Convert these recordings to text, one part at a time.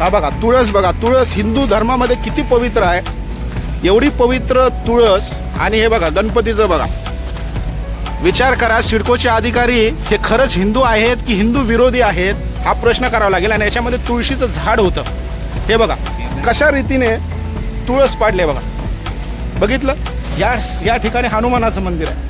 हा बघा तुळस बघा तुळस हिंदू धर्मामध्ये किती पवित्र आहे? एवढी पवित्र तुळस आणि हे बघा गणपतीचं बघा. विचार करा सिडकोचे अधिकारी हे खरंच हिंदू आहेत की हिंदू विरोधी आहेत? हा प्रश्न करावा लागेल आणि याच्यामध्ये तुळशीचं झाड होतं. हे बघा कशा रीतीने तुळस पाडले बघा. बघितलं? या या ठिकाणी हनुमानाचं मंदिर आहे.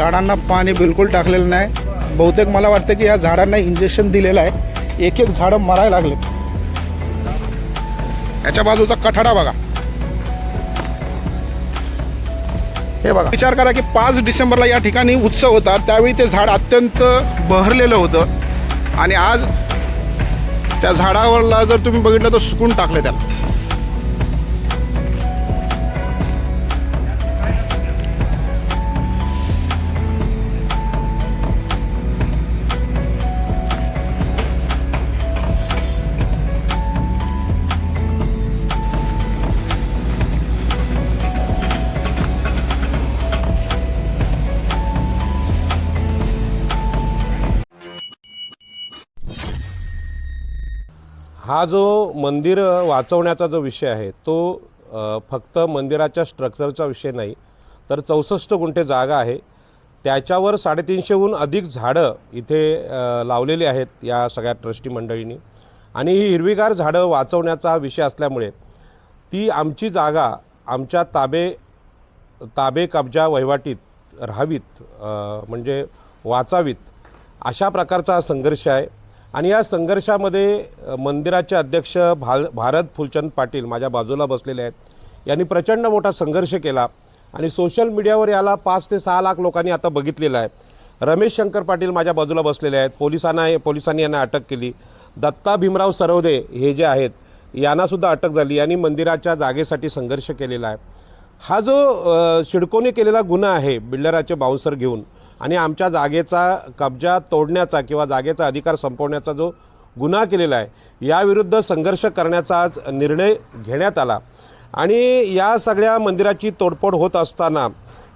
झाडांना पाणी बिलकुल टाकलेलं नाही. बहुतेक मला वाटतं की या झाडांना इंजेक्शन दिलेलं आहे. एक एक झाडं मरायला लागले. याच्या बाजूचा कठाडा बघा. हे बघा. विचार करा की पाच डिसेंबरला या ठिकाणी उत्सव होता. त्यावेळी ते झाड अत्यंत बहरलेलं होतं. आणि आज त्या झाडावरला जर तुम्ही बघितलं तर सुकून टाकलं त्याला. हा जो मंदिर वाचवण्याचा जो विषय आहे तो फक्त मंदिराच्या स्ट्रक्चरचा विषय नाही तर चौसष्ट गुंठे जागा आहे. त्याच्यावर साडेतीनशेहून अधिक झाडं इथे लावलेली आहेत या सगळ्या ट्रस्टी मंडळींनी. आणि ही हिरवीगार झाडं वाचवण्याचा विषय असल्यामुळे ती आमची जागा आमच्या ताबे ताबे कब्जा वहिवाटीत राहावीत म्हणजे वाचावीत अशा प्रकारचा हा संघर्ष आहे. आणि या संघर्षामध्ये मंदिराचे अध्यक्ष भाल भारत फुलचंद पाटील माझ्या बाजूला बसलेले आहेत. यांनी प्रचंड मोठा संघर्ष केला आणि सोशल मीडियावर याला पाच ते सहा लाख लोकांनी आता बघितलेलं आहे. रमेश शंकर पाटील माझ्या बाजूला बसलेले आहेत. पोलिसांना पोलिसांनी यांना अटक केली. दत्ता भीमराव सरवदे हे जे आहेत यांनासुद्धा अटक झाली. यांनी मंदिराच्या जागेसाठी संघर्ष केलेला आहे. हा जो शिडकोने केलेला गुन्हा आहे बिल्डराचे बाउन्सर घेऊन आणि आमच्या जागेचा कब्जा तोडण्याचा किंवा जागेचा अधिकार संपवण्याचा जो गुन्हा केलेला आहे याविरुद्ध संघर्ष करण्याचा आज निर्णय घेण्यात आला. आणि या सगळ्या मंदिराची तोडफोड होत असताना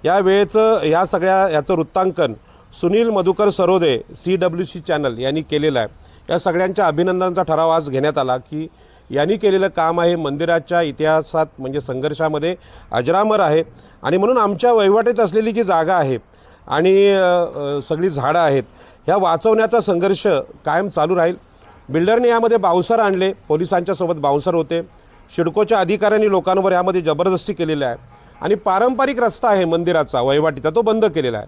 या वेळेचं ह्या सगळ्या याचं वृत्तांकन Sunil Madhukar Sarode C W C channel यांनी केलेलं आहे. या सगळ्यांच्या अभिनंदनाचा ठराव आज घेण्यात आला की यांनी केलेलं काम आहे मंदिराच्या इतिहासात म्हणजे संघर्षामध्ये अजरामर आहे. आणि म्हणून आमच्या वहिवाटीत असलेली जी जागा आहे आणि सगळी झाडं आहेत. ह्या वाचवण्याचा संघर्ष कायम चालू राहील. बिल्डरने यामध्ये बाउन्सर आणले. पोलिसांच्या सोबत बाउन्सर होते. शिडकोच्या अधिकाऱ्यांनी लोकांवर यामध्ये जबरदस्ती केलेली आहे. आणि पारंपरिक रस्ता आहे मंदिराचा वहिवाटीचा. तो बंद केलेला आहे.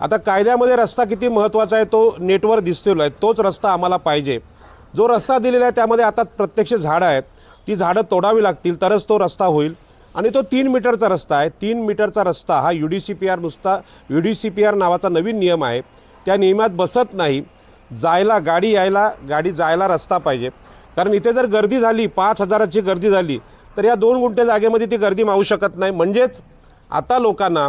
आता कायद्यामध्ये रस्ता किती महत्त्वाचा आहे तो नेटवर दिसलेला आहे. तोच रस्ता आम्हाला पाहिजे. जो रस्ता दिलेला आहे त्यामध्ये आता प्रत्यक्ष झाडं आहेत. ती झाडं तोडावी लागतील तरच तो रस्ता होईल. आणि तो तीन मीटरचा रस्ता आहे. तीन मीटरचा रस्ता हा U D C P R नुसता U D C P R नावाचा नवीन नियम आहे. त्या नियमात बसत नाही. जायला गाडी यायला गाडी जायला रस्ता पाहिजे. कारण इथे जर गर्दी झाली पाच हजाराची गर्दी झाली तर या दोन गुंठे जागेमध्ये ती गर्दी मावू शकत नाही. म्हणजेच आता लोकांना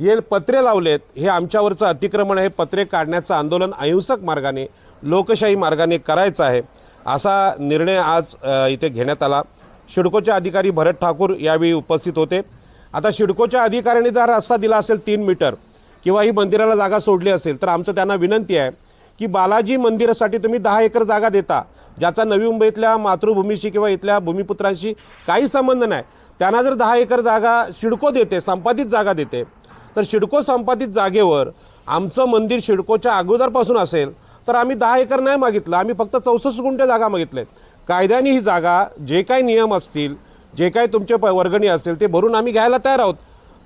हे पत्रे लावलेत हे आमच्यावरचं अतिक्रमण आहे. पत्रे काढण्याचं आंदोलन अहिंसक मार्गाने लोकशाही मार्गाने करायचं आहे. असा निर्णय आज इथे घेण्यात आला. शिडकोचे अधिकारी भरत ठाकूर यावेळी उपस्थित होते. आता शिडकोच्या अधिकाऱ्यांनी जर रस्ता दिला असेल तीन मीटर किंवा ही मंदिराला जागा सोडली असेल तर आमचं त्यांना विनंती आहे की बालाजी मंदिरासाठी तुम्ही दहा एकर जागा देता ज्याचा नवी मुंबईतल्या मातृभूमीशी किंवा इथल्या भूमिपुत्रांशी काही संबंध नाही. त्यांना जर दहा एकर जागा शिडको देते संपादित जागा देते तर शिडको संपादित जागेवर आमचं मंदिर शिडकोच्या अगोदरपासून असेल तर आम्ही दहा एकर नाही मागितलं आम्ही फक्त चौसष्ट गुंठे जागा मागितलेत. कायद्याने ही जागा जे काही नियम असतील जे काही तुमचे प वर्गणी असेल ते भरून आम्ही घ्यायला तयार आहोत.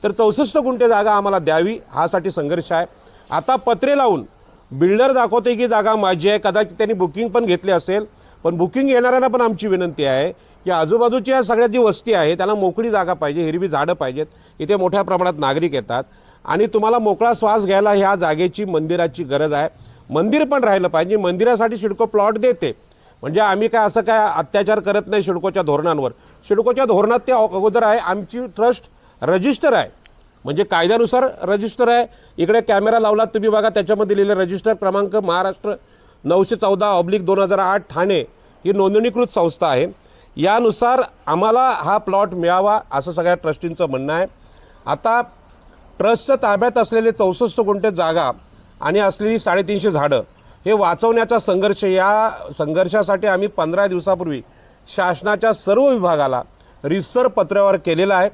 तर चौसष्ट गुंठे जागा आम्हाला द्यावी हासाठी संघर्ष आहे. आता पत्रे लावून बिल्डर दाखवते की जागा माझी आहे कदाचित त्यांनी बुकिंग पण घेतली असेल. पण बुकिंग येणाऱ्यांना पण आमची विनंती आहे की आजूबाजूची या सगळ्या जी वस्ती आहे त्याला मोकळी जागा पाहिजे हिरवी झाडं पाहिजेत. इथे मोठ्या प्रमाणात नागरिक येतात. आणि तुम्हाला मोकळा श्वास घ्यायला ह्या जागेची मंदिराची गरज आहे. मंदिर पण राहिलं पाहिजे. मंदिरासाठी शिडको प्लॉट देते. म्हणजे आम्ही काय असं काय अत्याचार करत नाही शिडकोच्या धोरणांवर. शिडकोच्या धोरणात ते अगोदर आहे आमची ट्रस्ट रजिस्टर आहे. म्हणजे कायद्यानुसार रजिस्टर आहे. इकडे कॅमेरा लावलात तुम्ही बघा त्याच्यामध्ये लिहिलं रजिस्टर क्रमांक महाराष्ट्र नऊशे चौदा ऑब्लिक दोन हजार आठ ठाणे ही नोंदणीकृत संस्था आहे. यानुसार आम्हाला हा प्लॉट मिळावा असं सगळ्या ट्रस्टींचं म्हणणं आहे. आता ट्रस्टच्या ताब्यात असलेले चौसष्ट गुंठे जागा आणि असलेली साडेतीनशे झाडं हे वाचवण्याचा संघर्ष या संघर्षासाठी आम्ही पंधरा दिवसापूर्वी शासनाच्या सर्व विभागाला रिसर पत्रावर केलेलं आहे.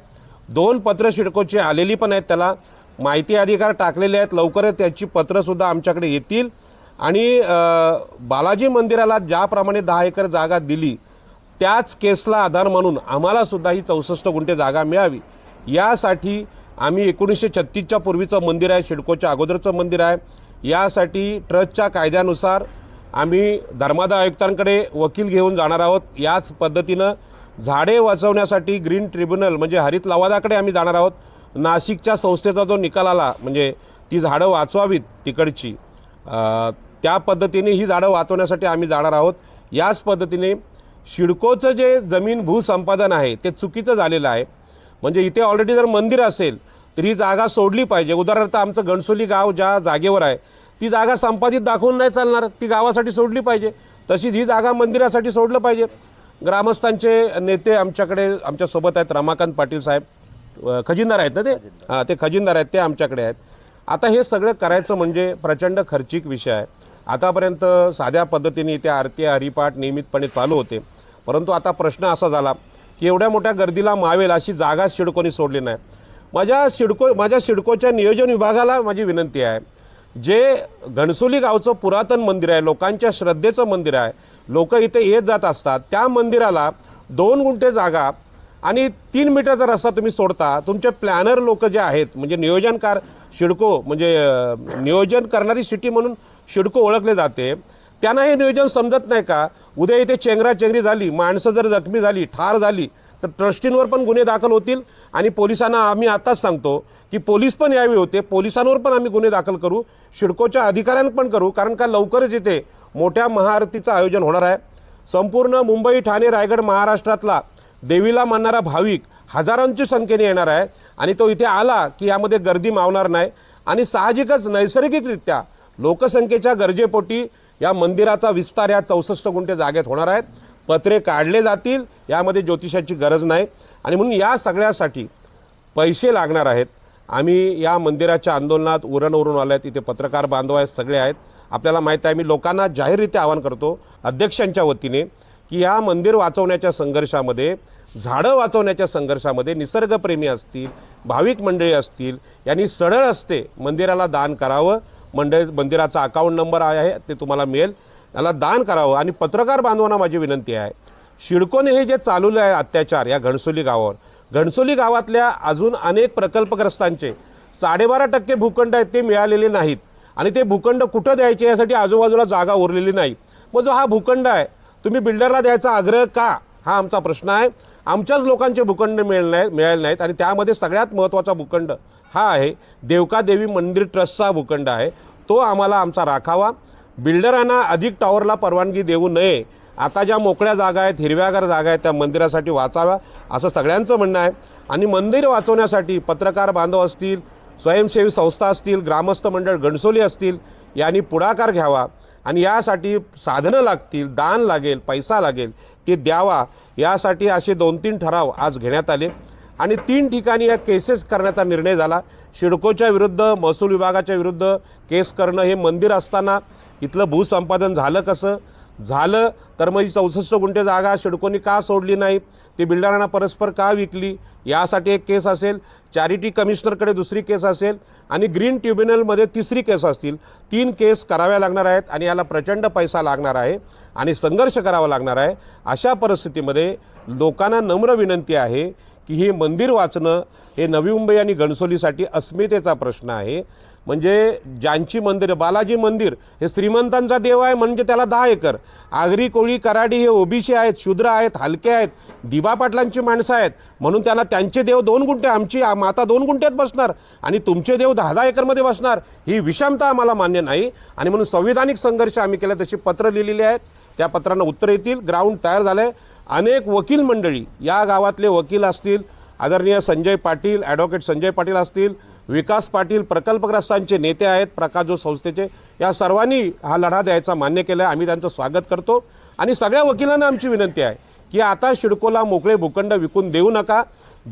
दोन पत्र शिडकोची आलेली पण आहेत त्याला. माहिती अधिकार टाकलेले आहेत. लवकरच त्याची पत्रंसुद्धा आमच्याकडे येतील. आणि बालाजी मंदिराला ज्याप्रमाणे दहा एकर जागा दिली त्याच केसला आधार म्हणून आम्हालासुद्धा ही चौसष्ट गुंठे जागा मिळावी. यासाठी आम्ही एकोणीसशे छत्तीसच्या पूर्वीचं मंदिर आहे. शिडकोच्या अगोदरचं मंदिर आहे. यासाठी ट्रस्टच्या कायद्यानुसार आम्ही धर्मादाय आयुक्तांकडे वकील घेऊन जाणार आहोत. याच पद्धतीनं झाडे वाचवण्यासाठी ग्रीन ट्रिब्युनल म्हणजे हरित लवादाकडे आम्ही जाणार आहोत. नाशिकच्या संस्थेचा जो निकाल आला म्हणजे ती झाडं वाचवावीत तिकडची. त्या पद्धतीने ही झाडं वाचवण्यासाठी आम्ही जाणार आहोत. याच पद्धतीने शिडकोचं जे जमीन भूसंपादन आहे ते चुकीचं झालेलं आहे. म्हणजे इथे ऑलरेडी जर मंदिर असेल तर ही जागा सोडली पाहिजे. उदाहरणार्थ आमचं गणसोली गाव ज्या जागेवर आहे ती जागा संपादित दाखवून नाही चालणार. ती गावासाठी सोडली पाहिजे. तशीच ही जागा मंदिरासाठी सोडलं पाहिजे. ग्रामस्थांचे नेते आमच्याकडे आमच्यासोबत आहेत रमाकांत पाटील साहेब. खजिनदार आहेत ना ते? हां ते खजिनदार आहेत ते आमच्याकडे आहेत. आता हे सगळं करायचं म्हणजे प्रचंड खर्चिक विषय आहे. आतापर्यंत साध्या पद्धतीने इथे आरती हरिपाठ नियमितपणे चालू होते. परंतु आता प्रश्न असा झाला की एवढ्या मोठ्या गर्दीला मावेल अशी जागा शिडकोनी सोडली नाही. माझ्या शिडको माझ्या शिडकोच्या नियोजन विभागाला माझी विनंती आहे. जे घणसोली गावचं पुरातन मंदिर आहे लोकांच्या श्रद्धेचं मंदिर आहे लोक इथे येत जात असतात त्या मंदिराला दोन गुंठे जागा आणि तीन मीटरचा रस्ता तुम्ही सोडता तुमचे प्लॅनर लोक जे आहेत म्हणजे नियोजनकार शिडको म्हणजे नियोजन करणारी सिटी म्हणून शिडको ओळखले जाते त्यांना हे नियोजन समजत नाही का? उद्या इथे चेंगराचेंगरी झाली माणसं जर जखमी झाली ठार झाली तर ट्रस्टींवर पण गुन्हे दाखल होतील आणि पोलिसांना आम्ही आताच सांगतो की पोलीस पण यावेळी होते. पोलिसांवर पण आम्ही गुन्हे दाखल करू. शिडकोच्या अधिकाऱ्यांना पण करू. कारण का लवकरच इथे मोठ्या महाआरतीचं आयोजन होणार आहे. संपूर्ण मुंबई ठाणे रायगड महाराष्ट्रातला देवीला मानणारा भाविक हजारांची संख्येने येणार आहे. आणि तो इथे आला की यामध्ये गर्दी मावणार नाही. आणि साहजिकच नैसर्गिकरित्या लोकसंख्येच्या गरजेपोटी या मंदिराचा विस्तार या चौसष्ट गुंठे जागेत होणार आहेत. पत्रे काढले जातील यामध्ये ज्योतिषाची गरज नाही. आणि म्हणून या सगळ्यासाठी पैसे लागणार आहेत. आम्ही या मंदिराच्या आंदोलनात उरण आलो आहेत इथे पत्रकार बांधव आहेत सगळे आहेत. आपल्याला माहीत आहे मी लोकांना जाहीररित्या आवाहन करतो अध्यक्षांच्या वतीने की या मंदिर वाचवण्याच्या संघर्षामध्ये झाडं वाचवण्याच्या संघर्षामध्ये निसर्गप्रेमी असतील भाविक मंडळी असतील यांनी सरळ असते मंदिराला दान करावं. मंडळ मंदिराचा अकाउंट नंबर आहे ते तुम्हाला मिळेल. त्याला दान करावं. आणि पत्रकार बांधवांना माझी विनंती आहे शिडकोने हे जे चालवलं आहे अत्याचार या घणसोली गावावर घणसोली गावातल्या अजून अनेक प्रकल्पग्रस्तांचे साडेबारा टक्के भूखंड आहेत ते मिळालेले नाहीत. आणि ते भूखंड कुठं द्यायचे यासाठी आजूबाजूला जागा उरलेली नाही. मग जो हा भूखंड आहे तुम्ही बिल्डरला द्यायचा आग्रह का? हा आमचा प्रश्न आहे. आमच्याच लोकांचे भूखंड मिळले नाही मिळाले नाहीत. आणि त्यामध्ये सगळ्यात महत्त्वाचा भूखंड हा आहे देवका देवी मंदिर ट्रस्टचा भूखंड आहे. तो आम्हाला आमचा राखावा. बिल्डरांना अधिक टॉवरला परवानगी देऊ नये. आता ज्या मोकळ्या जागा आहेत हिरव्यागार जागा आहेत त्या मंदिरासाठी वाचाव्या असं सगळ्यांचं म्हणणं आहे. आणि मंदिर वाचवण्यासाठी पत्रकार बांधव असतील स्वयंसेवी संस्था असतील ग्रामस्थ मंडळ गणसोली असतील यांनी पुढाकार घ्यावा. आणि यासाठी साधनं लागतील दान लागेल पैसा लागेल ते द्यावा. यासाठी असे दोन तीन ठराव आज घेण्यात आले. आणि तीन ठिकाणी या केसेस करण्याचा निर्णय झाला. शिडकोच्या विरुद्ध महसूल विभागाच्या विरुद्ध केस करणं हे मंदिर असताना इथलं भूसंपादन झालं कसं? झालं तर मग ही चौसष्ट गुंठे जागा शिडकोनी का सोडली नाही? ती बिल्डरांना परस्पर का विकली? यासाठी एक केस असेल चॅरिटी कमिशनरकडे दुसरी केस असेल आणि ग्रीन ट्रिब्युनलमध्ये तिसरी केस असतील. तीन केस कराव्या लागणार आहेत आणि याला प्रचंड पैसा लागणार आहे आणि संघर्ष करावा लागणार आहे. अशा परिस्थितीमध्ये लोकांना नम्र विनंती आहे की हे मंदिर वाचणं हे नवी मुंबई आणि घणसोलीसाठी अस्मितेचा प्रश्न आहे. म्हणजे ज्यांची मंदिरं बालाजी मंदिर हे श्रीमंतांचा देव आहे म्हणजे त्याला दहा एकर. आगरी कोळी कराडी हे ओबीसी आहेत शूद्र आहेत हलके आहेत दिबा पाटलांची माणसं आहेत. म्हणून त्याला त्यांचे देव दोन गुंठे आमची माता दोन गुंठ्यात बसणार आणि तुमचे देव दहा दहा एकरमध्ये बसणार ही विषमता आम्हाला मान्य नाही. आणि म्हणून संविधानिक संघर्ष आम्ही केला तशी पत्र लिहिलेली आहेत. त्या पत्रांना उत्तर येतील ग्राउंड तयार झालं आहे अनेक वकील मंडळी या गावातले वकील असतील आदरणीय संजय पाटील ॲडव्होकेट संजय पाटील असतील विकास पाटील प्रकल्पग्रस्तांचे नेते आहेत प्रकाशो संस्थेचे. या सर्वांनी हा लढा द्यायचा मान्य केला आहे आम्ही त्यांचं स्वागत करतो. आणि सगळ्या वकिलांना आमची विनंती आहे की आता शिडकोला मोकळे भूखंड विकून देऊ नका.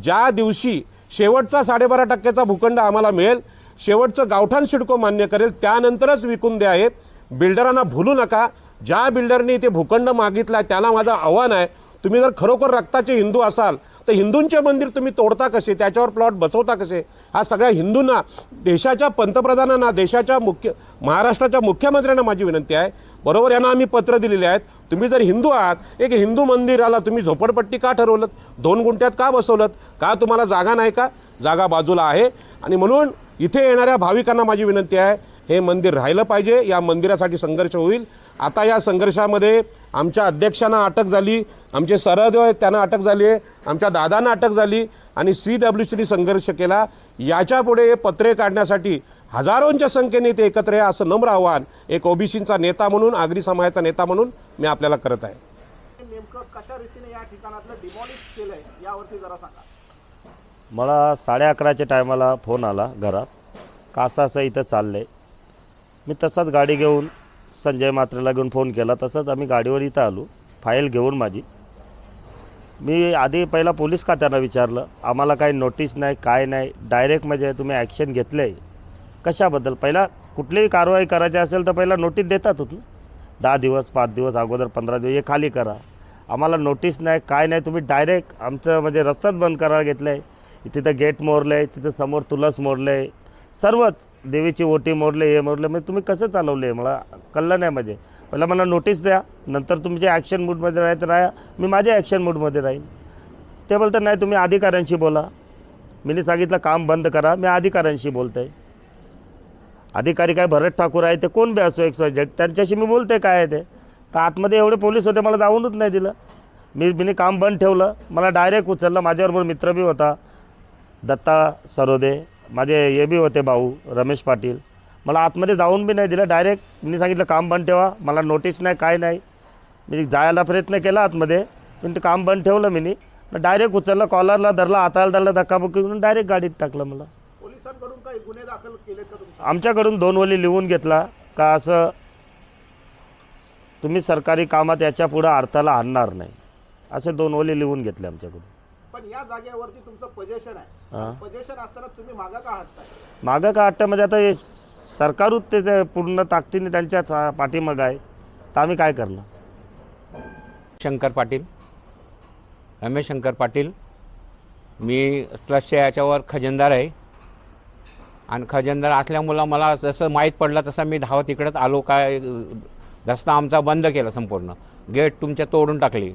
ज्या दिवशी शेवटचा साडेबारा टक्क्याचा भूखंड आम्हाला मिळेल शेवटचं गावठाण शिडको मान्य करेल त्यानंतरच विकून द्या हे. बिल्डरांना भुलू नका. ज्या बिल्डरनी ते भूखंड मागितला त्याला माझं आव्हान आहे. तुम्ही जर खरोखर रक्ताचे हिंदू असाल तर हिंदूंचे मंदिर तुम्ही तोडता कसे? त्याच्यावर प्लॉट बसवता कसे? हा सगळ्या हिंदूंना देशाच्या पंतप्रधानांना देशाच्या मुख्य महाराष्ट्राच्या मुख्यमंत्र्यांना माझी विनंती आहे. बरोबर यांना आम्ही पत्र दिलेले आहेत. तुम्ही जर हिंदू आहात एक हिंदू मंदिराला तुम्ही झोपडपट्टी का ठरवलं दोन गुंठ्यात का बसवलं का तुम्हाला जागा नाही का? जागा बाजूला आहे. आणि म्हणून इथे येणाऱ्या भाविकांना माझी विनंती आहे हे मंदिर राहिलं पाहिजे. या मंदिरासाठी संघर्ष होईल. आता या संघर्षामध्ये आमच्या अध्यक्षांना अटक झाली आमचे सरहदेव आहेत त्यांना अटक झाली आहे आमच्या दादांना अटक झाली आणि सी डब्ल्यू सीने संघर्ष केला. याच्यापुढे हे पत्रे काढण्यासाठी हजारोंच्या संख्येने ते एकत्र आहे असं नम्र आव्हान एक ओबीसीचा नेता म्हणून आगरी समाजाचा नेता म्हणून मी आपल्याला करत आहे. नेमकं कशा रीतीने या ठिकाणातलं डिमॉलिश केलंय यावरती जरा सांगा. मला साडे अकराच्या टायमाला फोन आला घरात. का असं असं इथं चाललं आहे मी तसाच गाडी घेऊन संजय मात्रेला घेऊन फोन केला. तसंच आम्ही गाडीवर इथं आलो. फाईल घेऊन माझी. मी आधी पहिला पोलीस खात्यांना विचारलं आम्हाला काही नोटीस नाही काय नाही? डायरेक्ट म्हणजे तुम्ही ॲक्शन घेतलं आहे कशाबद्दल? पहिला कुठलीही कारवाई करायची असेल तर पहिला नोटीस देतात तुम्ही दहा दिवस पाच दिवस अगोदर पंधरा दिवस हे खाली करा. आम्हाला नोटीस नाही काय नाही तुम्ही डायरेक्ट आमचं म्हणजे रस्ताच बंद करायला घेतलं आहे तिथं गेट मोरलं आहे तिथं समोर तुलस मोरलं आहे सर्वच देवीची ओटी मोडले हे मोडले. म्हणजे तुम्ही कसं चालवले आहे मला कळलं नाही म्हणजे पहिला मला नोटीस द्या. नंतर तुमच्या ॲक्शन मूडमध्ये राहत राहा मी माझ्या ॲक्शन मूडमध्ये राहीन. ते बोलतात नाही तुम्ही अधिकाऱ्यांशी बोला. मीने सांगितलं काम बंद करा. मी अधिकाऱ्यांशी बोलतो आहे अधिकारी काय भरत ठाकूर आहे ते? कोण बी असो एक्स वाय झेड त्यांच्याशी मी बोलते काय आहे ते? तर आतमध्ये एवढे पोलीस होते मला जाऊनच नाही दिलं. मी मी काम बंद ठेवलं. मला डायरेक्ट उचललं. माझ्याबरोबर मित्र बी होता. दत्ता सरोदे. माझे हे बी होते भाऊ रमेश पाटील. मला आतमध्ये जाऊन बी नाही दिलं डायरेक्ट मी सांगितलं काम बंद ठेवा मला नोटीस नाही काय नाही. मी जायला प्रयत्न केला आतमध्ये पण ते काम बंद ठेवलं मी डायरेक्ट उचललं कॉलरला धरला हाताला धरला धक्काबुक्की करून डायरेक्ट गाडीत टाकलं मला. पोलिसांकडून काही गुन्हे दाखल केलेत का तुमच्या आमच्याकडून दोन वली लिहून घेतला का असं तुम्ही सरकारी कामात याच्या पुढं अर्थाला आणणार नाही. असे दोन वली लिहून घेतले आमच्याकडून. पण या जागेवरती तुमचं पजेशन हा. आहे पजेशन असताना तुम्ही मागा का हटताय? मागं का अट्ट्यामध्ये आता हे सरकारच ते पूर्ण ताकदीने त्यांच्या चा- पाठीमागं आहे. तर आम्ही काय करणार? शंकर पाटील. रमेश शंकर पाटील. मी ट्रस्टच्या याच्यावर खजिनदार आहे. आणि खजिनदार असल्यामुळं मला जसं माहीत पडलं तसं मी धावत इकडंच आलो. काय रस्ता आमचा बंद केला संपूर्ण. गेट तुमच्या तोडून टाकली.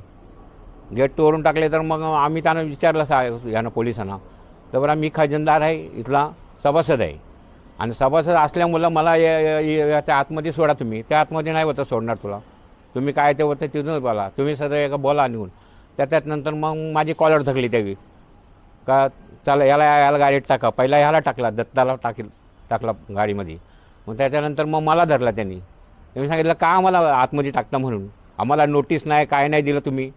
गेट तोडून टाकले तर मग आम्ही त्यांना विचारलं सा ह्यानं पोलिसांना. तर बरं मी खजिनदार आहे इथला सभासद आहे. आणि सभासद असल्यामुळं मला या- त्या आतमध्ये सोडा तुम्ही. त्या आतमध्ये नाही होतं सोडणार तुला. तुम्ही काय ते होतं तिथून बोला. तुम्ही सर एका बोला निघून. त्या त्यात नंतर मग माझी कॉलर थकली त्यावेळी का चला याला याला गाडीत टाका. पहिला ह्याला टाकला दत्ताला टाकील टाकला गाडीमध्ये. मग त्याच्यानंतर मग मला धरला त्यांनी. त्यांनी सांगितलं का आम्हाला आतमध्ये टाकता म्हणून? आम्हाला नोटीस नाही काय नाही दिलं तुम्ही?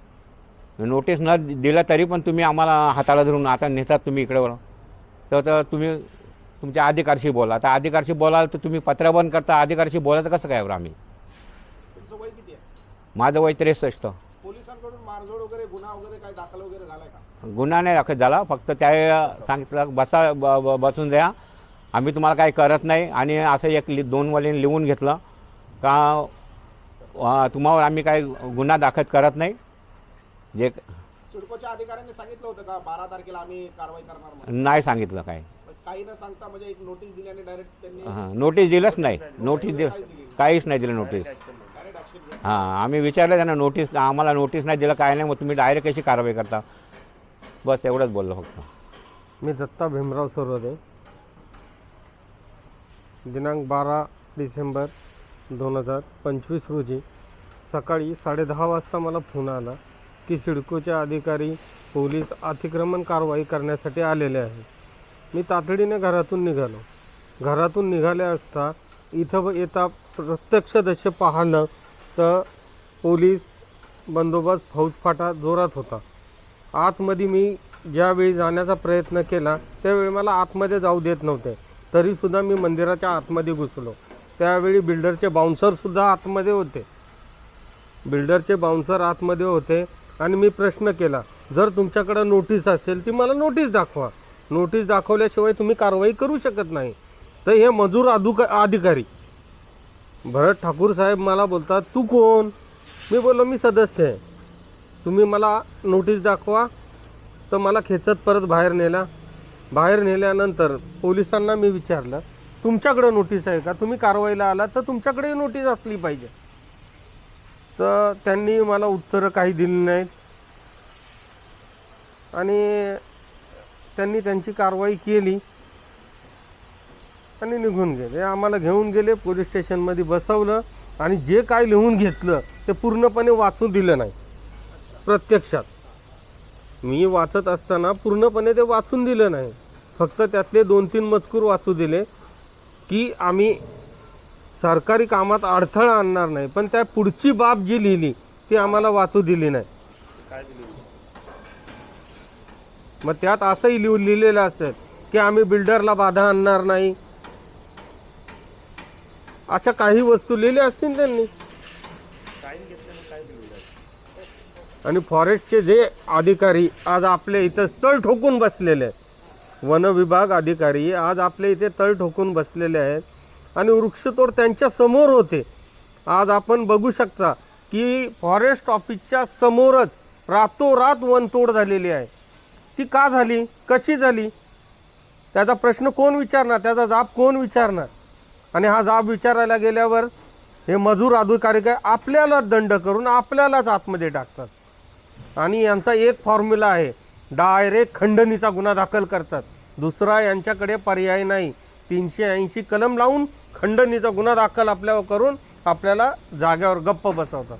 नोटीस न दिलं तरी पण तुम्ही आम्हाला हाताला धरून आता नेतात तुम्ही इकडे तर तर तुम्ही तुमच्या अधिकारशी बोला. आता अधिकारशी बोलाल तर तुम्ही पत्र बंद करता. अधिकारशी बोलायचं कसं काय बरं आम्ही? माझं वय त्रेसष्ट. गुन्हा नाही दाखल झाला. फक्त त्या सांगितलं बसा बसून द्या. आम्ही तुम्हाला काही करत नाही. आणि असं एक लि दोन वलीन लिहून घेतलं. का तुम्हावर आम्ही काही गुन्हा दाखल करत नाही. जे सिडकोच्या अधिकाऱ्यांनी सांगितलं होतं का? बारा तारखेला आम्ही कारवाई करणार म्हणून. नाही सांगितलं काय. पण काही न सांगता म्हणजे एक नोटीस दिल्याने डायरेक्ट त्यांनी हां नोटीस दिलंच नाही. नोटीस दिलं काहीच नाही. दिलं नोटीस डायरेक्ट ऍक्शन घेतली. हां आम्ही विचारलं त्यांना नोटीस आम्हाला नोटीस नाही दिलं काय नाही मग तुम्ही डायरेक्ट कशी कारवाई करता? बस एवढंच बोललो फक्त. मी दत्ता भीमराव सरोदे दिनांक बारा डिसेंबर दोन हजार पंचवीस रोजी सकाळी साडेदहा वाजता मला फोन आला. की सिडकोचे अधिकारी पोलीस अतिक्रमण कारवाई करण्यासाठी आलेले आहेत मी तातडीने घरातून निघालो. घरातून निघाले असता इथं येता प्रत्यक्षदर्शी पाहिलं तर पोलीस बंदोबस्त फौजफाटा जोरात होता. आतमध्ये मी ज्यावेळी जाण्याचा प्रयत्न केला त्यावेळी मला आतमध्ये जाऊ देत नव्हते. तरीसुद्धा मी मंदिराच्या आतमध्ये घुसलो. त्यावेळी बिल्डरचे बाउन्सरसुद्धा आतमध्ये होते. बिल्डरचे बाउन्सर आतमध्ये होते. आणि मी प्रश्न केला जर तुमच्याकडं नोटीस असेल ती मला नोटीस दाखवा. नोटीस दाखवल्याशिवाय तुम्ही कारवाई करू शकत नाही. तर हे मजूर अधुका अधिकारी. भरत ठाकूर साहेब मला बोलतात तू कोण? मी बोललो मी सदस्य आहे. तुम्ही मला नोटीस दाखवा. तर मला खेचत परत बाहेर नेला. बाहेर नेल्यानंतर पोलिसांना मी विचारलं तुमच्याकडं नोटीस आहे का? तुम्ही कारवाईला आला तर तुमच्याकडे नोटीस असली पाहिजे. तर त्यांनी मला उत्तरं काही दिली नाहीत. आणि त्यांनी त्यांची कारवाई केली. आणि निघून गेले. आम्हाला घेऊन गेले पोलीस स्टेशनमध्ये बसवलं. आणि जे काय लिहून घेतलं ते पूर्णपणे वाचून दिलं नाही. प्रत्यक्षात. मी वाचत असताना पूर्णपणे ते वाचून दिलं नाही. फक्त त्यातले दोन तीन मजकूर वाचू दिले की आम्ही सरकारी कामात अडथळा आणणार नाही पण त्या पुढची बाब जी लिहिली ती आम्हाला वाचू दिली नाही. मग त्यात असंही लिहून लिहिलेलं असेल की आम्ही बिल्डरला बाधा आणणार नाही. अशा काही वस्तू लिहिल्या असतील त्यांनी. आणि फॉरेस्टचे जे अधिकारी आज आपल्या इथं तळ ठोकून बसलेले आहेत वन विभाग अधिकारी आज आपल्या इथे तळ ठोकून बसलेले आहेत आणि वृक्षतोड त्यांच्यासमोर होते. आज आपण बघू शकता की फॉरेस्ट ऑफिसच्या समोरच रातोरात वनतोड झालेली आहे. ती का झाली? कशी झाली? त्याचा प्रश्न कोण विचारणार? त्याचा जाब कोण विचारणार? आणि हा जाब विचारायला गेल्यावर हे मजूर अधिकारी काय आपल्यालाच दंड करून आपल्यालाच आतमध्ये टाकतात. आणि यांचा एक फॉर्म्युला आहे डायरेक्ट खंडणीचा गुन्हा दाखल करतात. दुसरा यांच्याकडे पर्याय नाही. तीनशे ऐंशी कलम लावून खंडणीचा गुन्हा दाखल आपल्यावर करून आपल्याला जाग्यावर गप्प बसवतात.